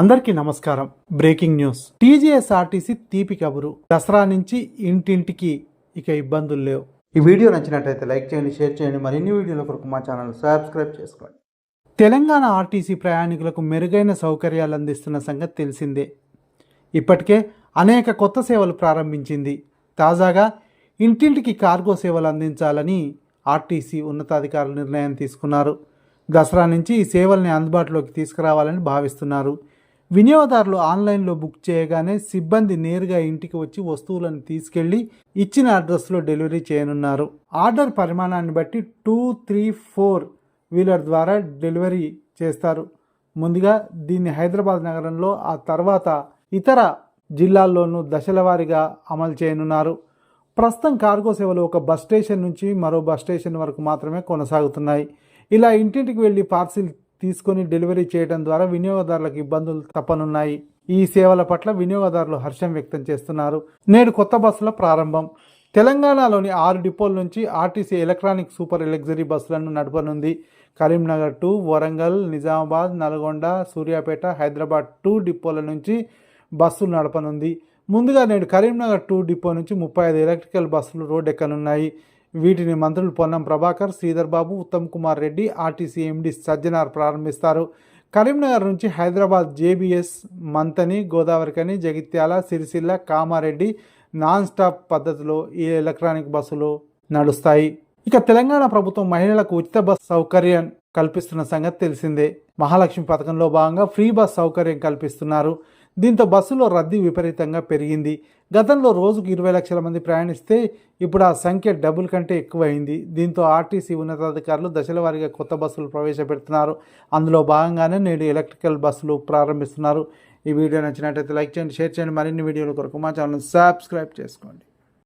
అందరికీ నమస్కారం. Breaking news. TGSRTC తీపి కబురు దసరా నుంచి ఇంటింటికి ఇక ఇబ్బందులు లేవు. ఈ వీడియో నచ్చినట్లయితే లైక్ చేయండి షేర్ చేయండి. మరిన్ని వీడియోల కొరకు మా ఛానల్ సబ్స్క్రైబ్ చేసుకోండి. తెలంగాణ ఆర్టీసీ ప్రయాణికులకు మెరుగైన సౌకర్యాలు అందిస్తున్న సంగతి తెలిసిందే. ఇప్పటికే అనేక కొత్త సేవలు ప్రారంభించింది. తాజాగా ఇంటింటికి కార్గో సేవలు అందించాలని ఆర్టీసీ ఉన్నతాధికారులు నిర్ణయం తీసుకున్నారు. దసరా నుంచి ఈ సేవల్ని అందుబాటులోకి తీసుకురావాలని భావిస్తున్నారు. వినియోగదారులు ఆన్లైన్లో బుక్ చేయగానే సిబ్బంది నేరుగా ఇంటికి వచ్చి వస్తువులను తీసుకెళ్ళి ఇచ్చిన అడ్రస్లో డెలివరీ చేయనున్నారు. ఆర్డర్ పరిమాణాన్ని బట్టి టూ త్రీ ఫోర్ వీలర్ ద్వారా డెలివరీ చేస్తారు. ముందుగా దీన్ని హైదరాబాద్ నగరంలో ఆ తర్వాత ఇతర జిల్లాల్లోనూ దశల వారీగా అమలు చేయనున్నారు. ప్రస్తుతం కార్గో సేవలు ఒక బస్ స్టేషన్ నుంచి మరో బస్ స్టేషన్ వరకు మాత్రమే కొనసాగుతున్నాయి. ఇలా ఇంటింటికి వెళ్ళి పార్సిల్ తీసుకొని డెలివరీ చేయడం ద్వారా వినియోగదారులకు ఇబ్బందులు తప్పనున్నాయి. ఈ సేవల పట్ల వినియోగదారులు హర్షం వ్యక్తం చేస్తున్నారు. నేడు కొత్త బస్సుల ప్రారంభం. తెలంగాణలోని ఆరు డిపోల నుంచి ఆర్టీసీ ఎలక్ట్రానిక్ సూపర్ లగ్జరీ బస్సులను నడపనుంది. కరీంనగర్ టు వరంగల్ నిజామాబాద్ నల్గొండ సూర్యాపేట హైదరాబాద్ టూ డిపోల నుంచి బస్సులు నడపనుంది. ముందుగా నేడు కరీంనగర్ టూ డిపో నుంచి ముప్పై ఐదు ఎలక్ట్రికల్ బస్సులు రోడ్ ఎక్కనున్నాయి వీటిని మంత్రులు పొన్నం ప్రభాకర్ శ్రీధర్ బాబు ఉత్తమ్ కుమార్ రెడ్డి ఆర్టీసీ ఎండి సజ్జనార్ ప్రారంభిస్తారు. కరీంనగర్ నుంచి Hyderabad JBS Manthani Godavarikhani Jagtial Sircilla Kamareddy non stop పద్ధతిలో ఈ ఎలక్ట్రానిక్ బస్సులు నడుస్తాయి. ఇక తెలంగాణ ప్రభుత్వం మహిళలకు ఉచిత బస్ సౌకర్యం కల్పిస్తున్న సంగతి తెలిసిందే. మహాలక్ష్మి పథకంలో భాగంగా ఫ్రీ బస్ సౌకర్యం కల్పిస్తున్నారు. దీంతో బస్సులో రద్దీ విపరీతంగా పెరిగింది. గతంలో రోజుకు ఇరవై లక్షల మంది ప్రయాణిస్తే ఇప్పుడు ఆ సంఖ్య డబుల్ కంటే ఎక్కువైంది. దీంతో ఆర్టీసీ ఉన్నతాధికారులు దశల వారీగా కొత్త బస్సులు ప్రవేశపెడుతున్నారు. అందులో భాగంగానే నేడు ఎలక్ట్రికల్ బస్సులు ప్రారంభిస్తున్నారు. ఈ వీడియో నచ్చినట్లయితే లైక్ చేయండి షేర్ చేయండి. మరిన్ని వీడియోల కొరకు మా ఛానల్ సబ్స్క్రైబ్ చేసుకోండి.